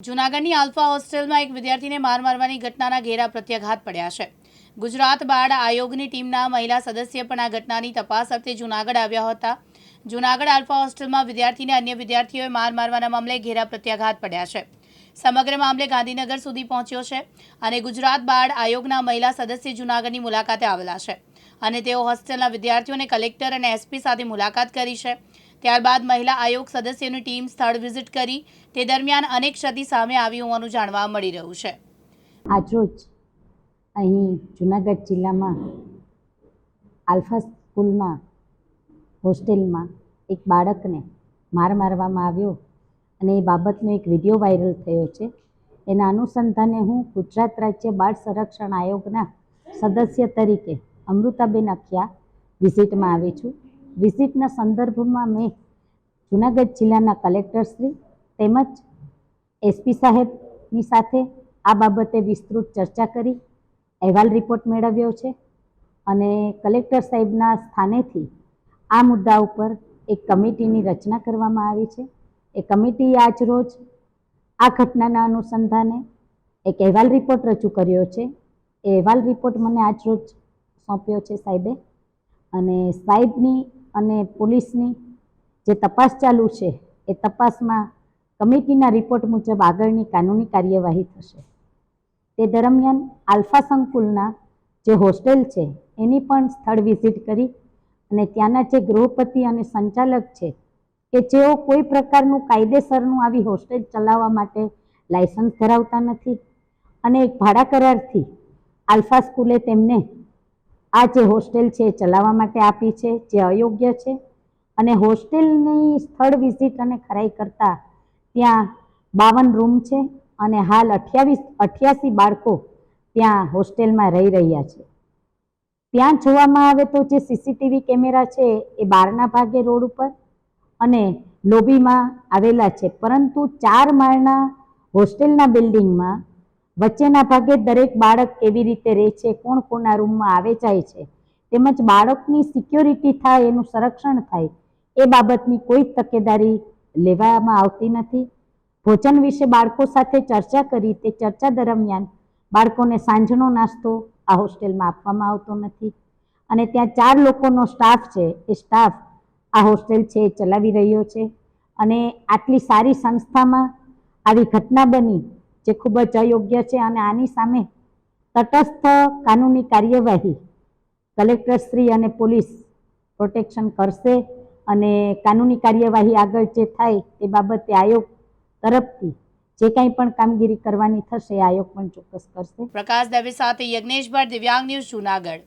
જૂનાગઢની આલ્ફા હોસ્ટેલમાં એક વિદ્યાર્થીને માર મારવાની ઘટનાના ઘેરા પ્રત્યાઘાત પડ્યા છે. ગુજરાત બાળ આયોગની ટીમના મહિલા સદસ્ય પણ આ ઘટનાની તપાસ અર્થે જૂનાગઢ આવ્યા હતા. જૂનાગઢ આલ્ફા હોસ્ટેલમાં વિદ્યાર્થીને અન્ય વિદ્યાર્થીઓએ માર મારવાના મામલે ઘેરા પ્રત્યાઘાત પડ્યા છે. સમગ્ર મામલે ગાંધીનગર સુધી પહોંચ્યો છે અને ગુજરાત બાળ આયોગના મહિલા સદસ્ય જૂનાગઢની મુલાકાતે આવેલા છે અને તેઓ હોસ્ટેલના વિદ્યાર્થીઓને કલેક્ટર અને એસપી સાથે મુલાકાત કરી છે. ત્યારબાદ મહિલા આયોગ સદસ્યોની ટીમ સ્થળ વિઝિટ કરી. તે દરમિયાન અનેક ક્ષતિ સામે આવી હોવાનું જાણવા મળી રહ્યું છે. આજરોજ અહીં જુનાગઢ જિલ્લામાં આલ્ફા સ્કૂલમાં હોસ્ટેલમાં એક બાળકને માર મારવામાં આવ્યો અને એ બાબતનો એક વીડિયો વાયરલ થયો છે. એના અનુસંધાને હું ગુજરાત રાજ્ય બાળ સંરક્ષણ આયોગના સદસ્ય તરીકે અમૃતાબેન અખિયા વિઝિટમાં આવી છું. વિઝિટના સંદર્ભમાં મેં જુનાગઢ જિલ્લાના કલેક્ટરશ્રી તેમજ એસપી સાહેબની સાથે આ બાબતે વિસ્તૃત ચર્ચા કરી, અહેવાલ રિપોર્ટ મેળવ્યો છે અને કલેક્ટર સાહેબના સ્થાનેથી આ મુદ્દા ઉપર એક કમિટીની રચના કરવામાં આવી છે. એ કમિટી આજ રોજ આ ઘટનાના અનુસંધાને એક અહેવાલ રિપોર્ટ રજૂ કર્યો છે. એ અહેવાલ રિપોર્ટ મને આજ રોજ સોંપ્યો છે સાહેબે અને સાહેબની અને પોલીસની જે તપાસ ચાલુ છે, એ તપાસમાં કમિટીના રિપોર્ટ મુજબ આગળની કાનૂની કાર્યવાહી થશે. તે દરમિયાન આલ્ફા સંકુલના જે હોસ્ટેલ છે, એની પણ સ્થળ વિઝિટ કરી અને ત્યાંના જે ગૃહપતિ અને સંચાલક છે, કે જેઓ કોઈ પ્રકારનું કાયદેસરનું આવી હોસ્ટેલ ચલાવવા માટે લાયસન્સ ધરાવતા નથી અને એક ભાડા કરારથી આલ્ફા સ્કૂલે તેમને આ જે હોસ્ટેલ છે એ ચલાવવા માટે આપી છે, જે અયોગ્ય છે. અને હોસ્ટેલની સ્થળ વિઝિટ અને ખરાઈ કરતાં ત્યાં બાવન રૂમ છે અને હાલ અઠ્યાવીસ, અઠ્યાસી બાળકો ત્યાં હોસ્ટેલમાં રહી રહ્યા છે. ત્યાં જોવામાં આવે તો જે સીસીટીવી કેમેરા છે એ બહારના ભાગે રોડ ઉપર અને લોબીમાં આવેલા છે. પરંતુ ચાર માળના હોસ્ટેલના બિલ્ડિંગમાં વચ્ચેના ભાગે દરેક બાળક કેવી રીતે રહે છે, કોણ કોના રૂમમાં આવે જાય છે, તેમજ બાળકની સિક્યોરિટી થાય, એનું સંરક્ષણ થાય, એ બાબતની કોઈ તકેદારી લેવામાં આવતી નથી. ભોજન વિશે બાળકો સાથે ચર્ચા કરી, તે ચર્ચા દરમિયાન બાળકોને સાંજનો નાસ્તો આ હોસ્ટેલમાં આપવામાં આવતો નથી. અને ત્યાં ચાર લોકોનો સ્ટાફ છે, એ સ્ટાફ આ હોસ્ટેલ છે, એ ચલાવી રહ્યો છે. અને આટલી સારી સંસ્થામાં આવી ઘટના બની જે ખૂબ જ અયોગ્ય છે અને આની સામે તટસ્થ કાનૂની કાર્યવાહી કલેક્ટરશ્રી અને પોલીસ પ્રોટેક્શન કરશે અને કાનૂની કાર્યવાહી આગળ જે થાય તે બાબતે આયોગ તરફથી જે કાંઈ પણ કામગીરી કરવાની થશે આયોગ પણ ચોક્કસ કરશે. પ્રકાશ દવે સાથે યજ્ઞેશ ભટ્ટ દિવ્યાંગ ન્યૂઝ જૂનાગઢ.